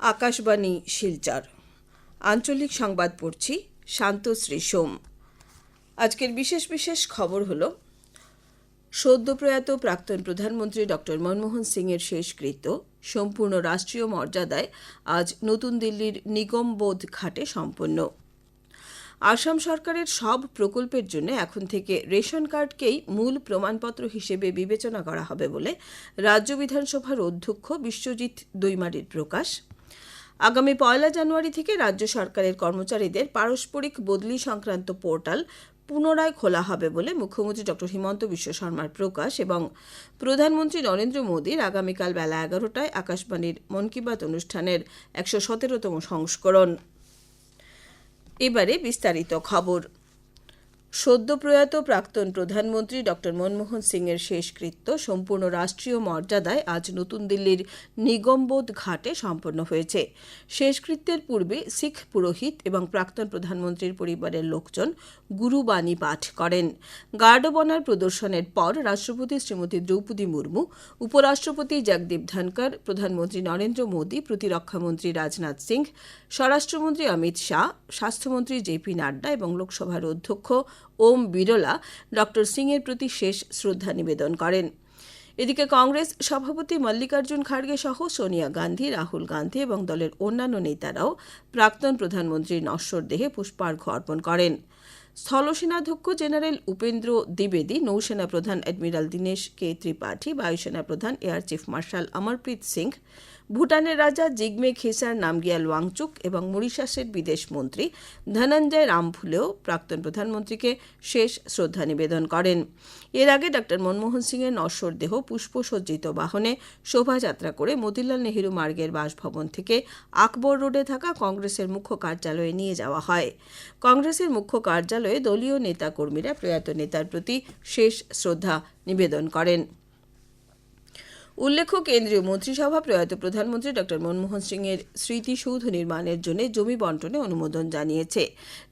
আকাশবাণী, শিলচর। আঞ্চলিক সংবাদ পড়ছি শান্তশ্রী সোম। আজকের বিশেষ বিশেষ খবর হলো সদ্যপ্রয়াত প্রাক্তন প্রধানমন্ত্রী ডক্টর মনমোহন সিংয়ের শেষকৃত্য সম্পূর্ণ রাষ্ট্রীয় মর্যাদায় আজ নতুন দিল্লির নিগমবোধ ঘাটে সম্পন্ন। আসাম সরকারের সব প্রকল্পের জন্য এখন থেকে রেশন কার্ডকেই মূল প্রমাণপত্র হিসেবে বিবেচনা করা হবে বলে রাজ্য বিধানসভার অধ্যক্ষ বিশ্বজিৎ দৈমারির প্রকাশ। আগামী পয়লা জানুয়ারি থেকে রাজ্য সরকারের কর্মচারীদের পারস্পরিক বদলি সংক্রান্ত পোর্টাল পুনরায় খোলা হবে বলে মুখ্যমন্ত্রী ডক্টর হিমন্ত বিশ্ব শর্মার প্রকাশ এবং প্রধানমন্ত্রী নরেন্দ্র মোদীর আগামীকাল বেলা এগারোটায় আকাশবাণীর মন কি বাত অনুষ্ঠানের একশো সতেরোতম সংস্করণ। এবারে বিস্তারিত খবর। সদ্য প্রয়াত প্রাক্তন প্রধানমন্ত্রী ডক্টর মনমোহন সিংয়ের শেষকৃত্য সম্পূর্ণ রাষ্ট্রীয় মর্যাদায় আজ নতুন দিল্লির নিগমবোধ ঘাটে সম্পন্ন হয়েছে। শেষকৃত্যের পূর্বে শিখ পুরোহিত এবং প্রাক্তন প্রধানমন্ত্রীর পরিবারের লোকজন গুরুবাণী পাঠ করেন। গার্ড প্রদর্শনের পর রাষ্ট্রপতি শ্রীমতী দ্রৌপদী মুর্মু, উপরাষ্ট্রপতি জগদীপ ধনকর প্রধানমন্ত্রী নরেন্দ্র মোদী, প্রতিরক্ষামন্ত্রী রাজনাথ সিং, স্বরাষ্ট্রমন্ত্রী অমিত শাহ, স্বাস্থ্যমন্ত্রী জেপি নাড্ডা এবং লোকসভার অধ্যক্ষ ওম বিরলা ডক্টর সিংয়ের প্রতি শেষ শ্রদ্ধা নিবেদন করেন। এদিকে কংগ্রেস সভাপতি মল্লিকার্জুন খাড়গে সহ সোনিয়া গান্ধী, রাহুল গান্ধী এবং দলের অন্যান্য নেতারাও প্রাক্তন প্রধানমন্ত্রীর নশ্বর দেহে পুষ্পার্ঘ্য অর্পণ করেন। স্থলসেনাধ্যক্ষ জেনারেল উপেন্দ্র দ্বিবেদী, নৌসেনা প্রধান অ্যাডমিরাল দীনেশ কে ত্রিপাঠী, বায়ুসেনা প্রধান air chief marshal Amarpreet Singh ভুটানের রাজা জিগমে খেসার নামগিয়াল ওয়াংচুক এবং মরিশাসের বিদেশ মন্ত্রী ধনঞ্জয় রামফুলেও প্রাক্তন প্রধানমন্ত্রীকে শেষ শ্রদ্ধা নিবেদন করেন। এর আগে ডক্টর মনমোহন সিংয়ের নশ্বর দেহ পুষ্পসজ্জিত বাহনে শোভাযাত্রা করে মতিলাল নেহেরু মার্গের বাসভবন থেকে আকবর রোডে থাকা কংগ্রেসের মুখ্য কার্যালয়ে নিয়ে যাওয়া হয়। কংগ্রেসের মুখ্য কার্যালয়ে দলীয় নেতাকর্মীরা প্রয়াত নেতার প্রতি শেষ শ্রদ্ধা নিবেদন করেন। উল্লেখ্য, কেন্দ্রীয় মন্ত্রিসভা প্রয়াত প্রধানমন্ত্রী ডক্টর মনমোহন সিংয়ের স্মৃতিসৌধ নির্মাণের জন্য জমি বন্টনে অনুমোদন জানিয়েছে।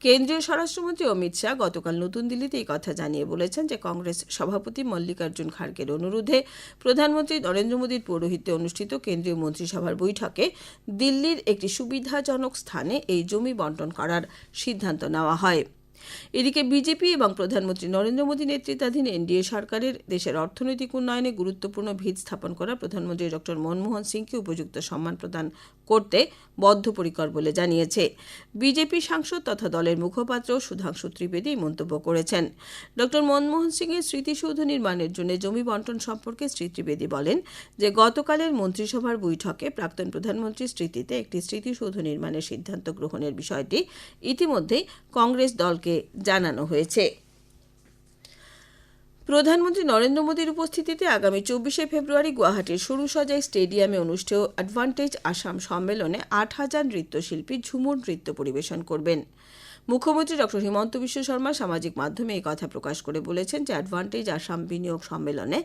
কেন্দ্রীয় স্বরাষ্ট্রমন্ত্রী অমিত শাহ গতকাল নতুন দিল্লিতে এই কথা জানিয়ে বলেছেন যে কংগ্রেস সভাপতি মল্লিকার্জুন খাড়গের অনুরোধে প্রধানমন্ত্রী নরেন্দ্র মোদীর পৌরোহিত্যে অনুষ্ঠিত কেন্দ্রীয় মন্ত্রিসভার বৈঠকে দিল্লির একটি সুবিধাজনক স্থানে এই জমি বন্টন করার সিদ্ধান্ত নেওয়া হয়। এদিকে বিজেপি এবং প্রধানমন্ত্রী নরেন্দ্র মোদী নেতৃত্বাধীন এনডিএ সরকারের দেশের অর্থনৈতিক উন্নয়নে গুরুত্বপূর্ণ ভিত স্থাপন করা প্রধানমন্ত্রী ডক্টর মনমোহন সিংকে উপযুক্ত সম্মান প্রদান করতে বদ্ধপরিকর বলে জানিয়েছে। বিজেপি সাংসদ তথা দলের মুখপাত্র সুধাংশু ত্রিবেদী মন্তব্য করেছেন। ডক্টর মনমোহন সিংয়ের স্মৃতিসৌধ নির্মাণের জন্য জমি বন্টন সম্পর্কে শ্রী ত্রিবেদী বলেন যে, গতকালের মন্ত্রিসভার বৈঠকে প্রাক্তন প্রধানমন্ত্রীর স্মৃতিতে একটি স্মৃতিসৌধ নির্মাণের সিদ্ধান্ত গ্রহণের বিষয়টি ইতিমধ্যেই কংগ্রেস দলকে জানানো হয়েছে। প্রধানমন্ত্রী নরেন্দ্র মোদীর উপস্থিতিতে আগামী চব্বিশে ফেব্রুয়ারি গুয়াহাটির সরুসজাই স্টেডিয়ামে অনুষ্ঠেয় অ্যাডভান্টেজ আসাম সম্মেলনে আট হাজার নৃত্যশিল্পী ঝুমুর নৃত্য পরিবেশন করবেন। মুখ্যমন্ত্রী ডক্টর হিমন্ত বিশ্ব শর্মা সামাজিক মাধ্যমে এই কথা প্রকাশ করে বলেছেন যে অ্যাডভান্টেজ আসাম বিনিয়োগ সম্মেলনে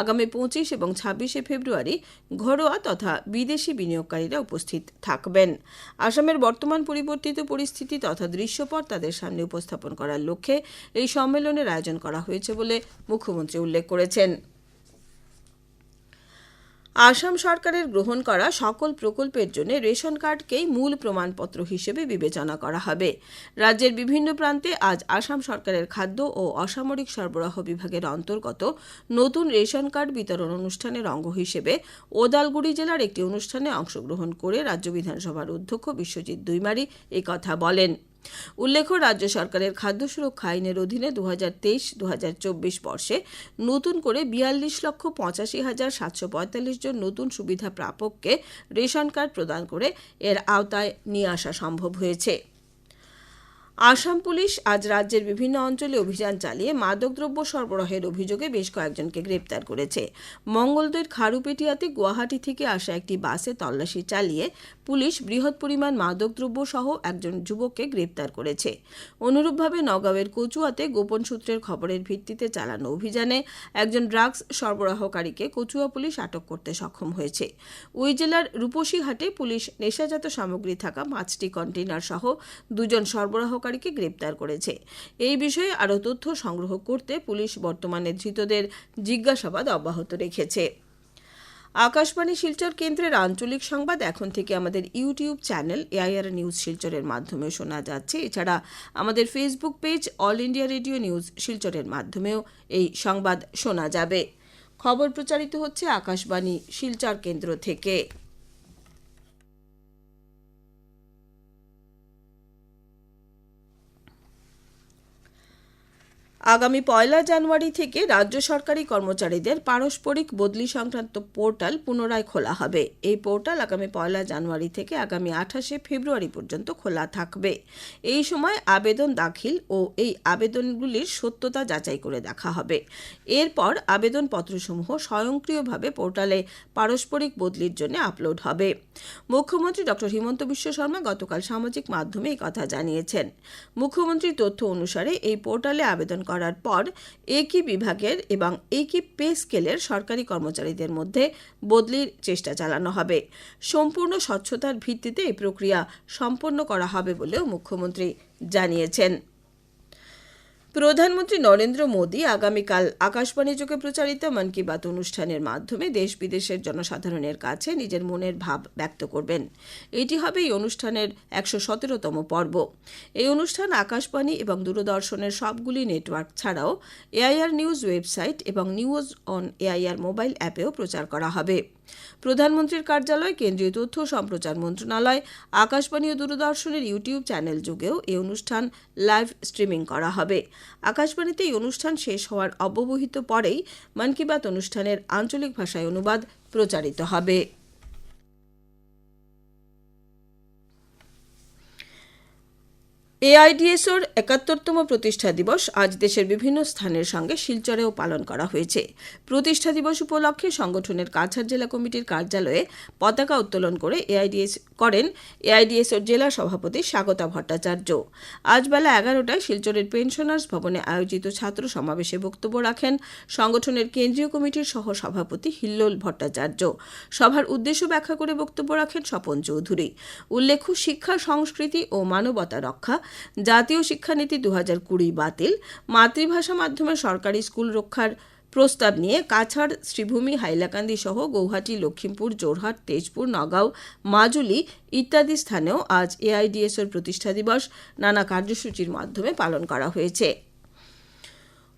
আগামী পঁচিশ এবং ছাব্বিশে ফেব্রুয়ারি ঘরোয়া তথা বিদেশি বিনিয়োগকারীরা উপস্থিত থাকবেন। আসামের বর্তমান পরিবর্তিত পরিস্থিতি তথা দৃশ্যপট তাদের সামনে উপস্থাপন করার লক্ষ্যে এই সম্মেলনের আয়োজন করা হয়েছে বলে মুখ্যমন্ত্রী উল্লেখ করেছেন। আসাম সরকারের গ্রহণ করা সকল প্রকল্পের জন্য রেশন কার্ডকেই মূল প্রমাণপত্র হিসেবে বিবেচনা করা হবে। রাজ্যের বিভিন্ন প্রান্তে আজ আসাম সরকারের খাদ্য ও অসামরিক সরবরাহ বিভাগের অন্তর্গত নতুন রেশন কার্ড বিতরণ অনুষ্ঠানের অঙ্গ হিসেবে ওদালগুড়ি জেলার একটি অনুষ্ঠানে অংশগ্রহণ করে রাজ্য বিধানসভার অধ্যক্ষ বিশ্বজিৎ দুইমারি কথা বলেন। উল্লেখ্য, রাজ্য সরকারের খাদ্য সুরক্ষা আইনের অধীনে দু হাজার তেইশ দু হাজার চব্বিশ বর্ষে নতুন করে বিয়াল্লিশ লক্ষ পঁচাশি হাজার সাতশো পঁয়তাল্লিশ জন নতুন সুবিধা প্রাপককে রেশন কার্ড প্রদান করে এর আওতায় নিয়ে আসা সম্ভব হয়েছে। আসাম পুলিশ আজ রাজ্যের বিভিন্ন অঞ্চলে অভিযান চালিয়ে মাদকদ্রব্য সরবরাহের অভিযোগে বেশ কয়েকজনকে গ্রেপ্তার করেছে। মঙ্গলদৈর খারুপেটিয়াতে গুয়াহাটি থেকে আসা একটি বাসে তল্লাশি চালিয়ে পুলিশ বৃহৎ পরিমাণ মাদকদ্রব্য সহ একজন যুবককে গ্রেপ্তার করেছে। অনুরূপভাবে নগাঁওয়ের কচুয়াতে গোপন সূত্রের খবরের ভিত্তিতে চালানো অভিযানে একজন ড্রাগস সরবরাহকারীকে কচুয়া পুলিশ আটক করতে সক্ষম হয়েছে। ওই জেলার রূপসীহাটে পুলিশ নেশাজাত সামগ্রী থাকা পাঁচটি কন্টেইনার সহ দুজন সরবরাহকারী সহকারীকে গ্রেপ্তার করেছে। এই বিষয়ে আরও তথ্য সংগ্রহ করতে পুলিশ বর্তমানে ধৃতদের জিজ্ঞাসাবাদ অব্যাহত রেখেছে। আকাশবাণী শিলচর কেন্দ্রের আঞ্চলিক সংবাদ এখন থেকে আমাদের ইউটিউব চ্যানেল এআইআর নিউজ শিলচরের মাধ্যমে শোনা যাচ্ছে। এছাড়া আমাদের Facebook page All India Radio News শিলচরের মাধ্যমেও এই সংবাদ শোনা যাবে। খবর প্রচারিত হচ্ছে আকাশবাণী শিলচর কেন্দ্র থেকে। আগামী পয়লা জানুয়ারি থেকে রাজ্য সরকারি কর্মচারীদের পারস্পরিক বদলি সংক্রান্ত পোর্টাল পুনরায় খোলা হবে। এই পোর্টাল আগামী পয়লা জানুয়ারি থেকে আগামী আঠাশে ফেব্রুয়ারি পর্যন্ত খোলা থাকবে। এই সময় আবেদন দাখিল ও এই আবেদনগুলির সত্যতা যাচাই করে দেখা হবে। এরপর আবেদনপত্রসমূহ স্বয়ংক্রিয়ভাবে পোর্টালে পারস্পরিক বদলির জন্য আপলোড হবে। মুখ্যমন্ত্রী ডক্টর হিমন্ত বিশ্ব শর্মা গতকাল সামাজিক মাধ্যমে এই কথা জানিয়েছেন। মুখ্যমন্ত্রীর তথ্য অনুসারে এই পোর্টালে আবেদন করার পর একই বিভাগের এবং একই পে স্কেলের সরকারি কর্মচারীদের মধ্যে বদলির চেষ্টা চালানো হবে। সম্পূর্ণ স্বচ্ছতার ভিত্তিতে এই প্রক্রিয়া সম্পন্ন করা হবে বলেও মুখ্যমন্ত্রী জানিয়েছেন। প্রধানমন্ত্রী নরেন্দ্র মোদী আগামীকাল আকাশবাণী যোগে প্রচারিত মন কি বাত অনুষ্ঠানের মাধ্যমে দেশ বিদেশের জনসাধারণের কাছে নিজের মনের ভাব ব্যক্ত করবেন। এটি হবে এই অনুষ্ঠানের একশো সতেরোতম পর্ব। এই অনুষ্ঠান আকাশবাণী এবং দূরদর্শনের সবগুলি নেটওয়ার্ক ছাড়াও এআইআর নিউজ ওয়েবসাইট এবং নিউজ অন এআইআর মোবাইল অ্যাপেও প্রচার করা হবে। প্রধানমন্ত্রীর কার্যালয়, কেন্দ্রীয় তথ্য সম্প্রচার মন্ত্রণালয়, আকাশবাণী ও দূরদর্শনের ইউটিউব চ্যানেল যুগেও এই অনুষ্ঠান লাইভ স্ট্রিমিং করা হবে। আকাশবাণীতে এই অনুষ্ঠান শেষ হওয়ার অব্যবহিত পরেই মন কি বাত অনুষ্ঠানের আঞ্চলিক ভাষায় অনুবাদ প্রচারিত হবে। এআইডিএসওর একাত্তরতম প্রতিষ্ঠা দিবস আজ দেশের বিভিন্ন স্থানের সঙ্গে শিলচরেও পালন করা হয়েছে। প্রতিষ্ঠা দিবস উপলক্ষে সংগঠনের কাছাড় জেলা কমিটির কার্যালয়ে পতাকা উত্তোলন করে এআইডিএস করেন এআইডিএসওর জেলা সভাপতি স্বাগতা ভট্টাচার্য। আজ বেলা এগারোটায় শিলচরের পেনশনার্স ভবনে আয়োজিত ছাত্র সমাবেশে বক্তব্য রাখেন সংগঠনের কেন্দ্রীয় কমিটির সহ সভাপতি হিল্লোল ভট্টাচার্য। সভার উদ্দেশ্য ব্যাখ্যা করে বক্তব্য রাখেন স্বপন চৌধুরী। উল্লেখ্য, শিক্ষা, সংস্কৃতি ও মানবতা রক্ষা জাতীয় শিক্ষানীতি দু হাজার কুড়ি বাতিল, মাতৃভাষা মাধ্যমে সরকারি স্কুল রক্ষার প্রস্তাব নিয়ে কাছাড়, শ্রীভূমি, হাইলাকান্দি সহ গৌহাটি, লক্ষ্মীপুর জোরহাট তেজপুর, নগাঁও, মাজুলি ইত্যাদি স্থানেও আজ এআইডিএসওর প্রতিষ্ঠা দিবস। নানা কার্যসূচির মাধ্যমে পালন করা হয়েছে।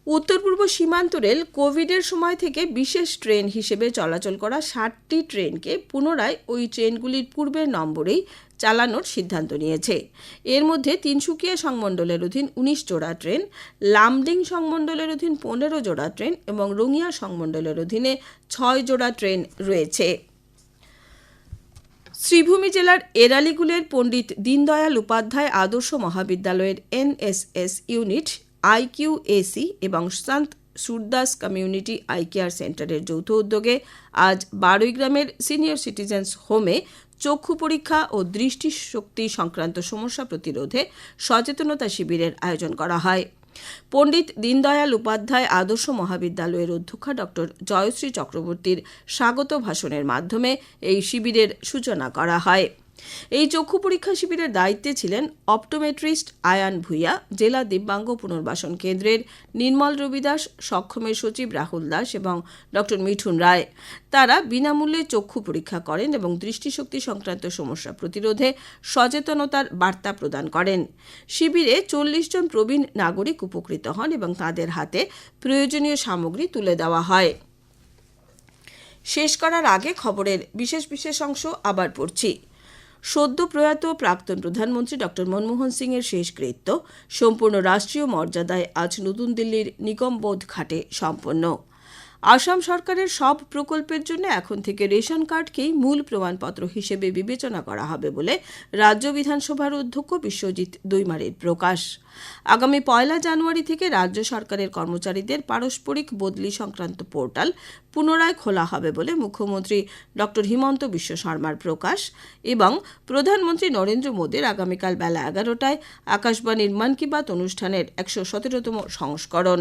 উত্তর পূর্ব সীমান্ত রেল কোভিডের সময় থেকে বিশেষ ট্রেন হিসেবে চলাচল করা ষাটটি ট্রেনকে পুনরায় ওই ট্রেনগুলির পূর্বের নম্বরেই চালানোর সিদ্ধান্ত নিয়েছে। এর মধ্যে তিনসুকিয়া সংমণ্ডলের অধীন উনিশ জোড়া ট্রেন, লামডিং সংমণ্ডলের অধীন পনেরো জোড়া ট্রেন এবং রঙিয়া সংমণ্ডলের অধীনে ছয় জোড়া ট্রেন রয়েছে। শ্রীভূমি জেলার এরালিগুলের পণ্ডিত দীনদয়াল উপাধ্যায় আদর্শ মহাবিদ্যালয়ের এনএসএস ইউনিট আইকিউএসি এবং সন্ত সুরদাস কমিউনিটি আই কেয়ার সেন্টারের যৌথ উদ্যোগে আজ বারোই গ্রামের সিনিয়র সিটিজেন্স হোমে চক্ষু পরীক্ষা ও দৃষ্টিশক্তি সংক্রান্ত সমস্যা প্রতিরোধে সচেতনতা শিবিরের আয়োজন করা হয়। পণ্ডিত দীনদয়াল উপাধ্যায় আদর্শ মহাবিদ্যালয়ের অধ্যক্ষা ডক্টর জয়শ্রী চক্রবর্তীর স্বাগত ভাষণের মাধ্যমে এই শিবিরের সূচনা করা হয়। এই চক্ষু পরীক্ষা শিবিরের দায়িত্বে ছিলেন অপটোমেট্রিস্ট আয়ান ভুইয়া, জেলা দিব্যাঙ্গ পুনর্বাসন কেন্দ্রের নির্মল রবিদাস, সক্ষমের সচিব রাহুল দাস এবং ডক্টর মিঠুন রায়। তারা বিনামূল্যে চক্ষু পরীক্ষা করেন এবং দৃষ্টিশক্তি সংক্রান্ত সমস্যা প্রতিরোধে সচেতনতার বার্তা প্রদান করেন। শিবিরে চল্লিশ জন প্রবীণ নাগরিক উপকৃত হন এবং তাদের হাতে প্রয়োজনীয় সামগ্রী তুলে দেওয়া হয়। শেষ করার আগে খবরের বিশেষ বিশেষ অংশ আবার পড়ছি। সদ্য প্রয়াত প্রাক্তন প্রধানমন্ত্রী ডক্টর মনমোহন সিং এর শেষকৃত্য সম্পূর্ণ রাষ্ট্রীয় মর্যাদায় আজ নতুন দিল্লির নিগমবোধ ঘাটে সম্পন্ন। আসাম সরকারের সব প্রকল্পের জন্য এখন থেকে রেশন কার্ডকেই মূল প্রমাণপত্র হিসেবে বিবেচনা করা হবে বলে রাজ্য বিধানসভার অধ্যক্ষ বিশ্বজিৎ দৈমারের প্রকাশ। আগামী পয়লা জানুয়ারি থেকে রাজ্য সরকারের কর্মচারীদের পারস্পরিক বদলি সংক্রান্ত পোর্টাল পুনরায় খোলা হবে বলে মুখ্যমন্ত্রী ডক্টর হিমন্ত বিশ্ব শর্মার প্রকাশ এবং প্রধানমন্ত্রী নরেন্দ্র মোদীর আগামীকাল বেলা এগারোটায় আকাশবাণীর মন কি বাত অনুষ্ঠানের একশো সতেরোতম সংস্করণ।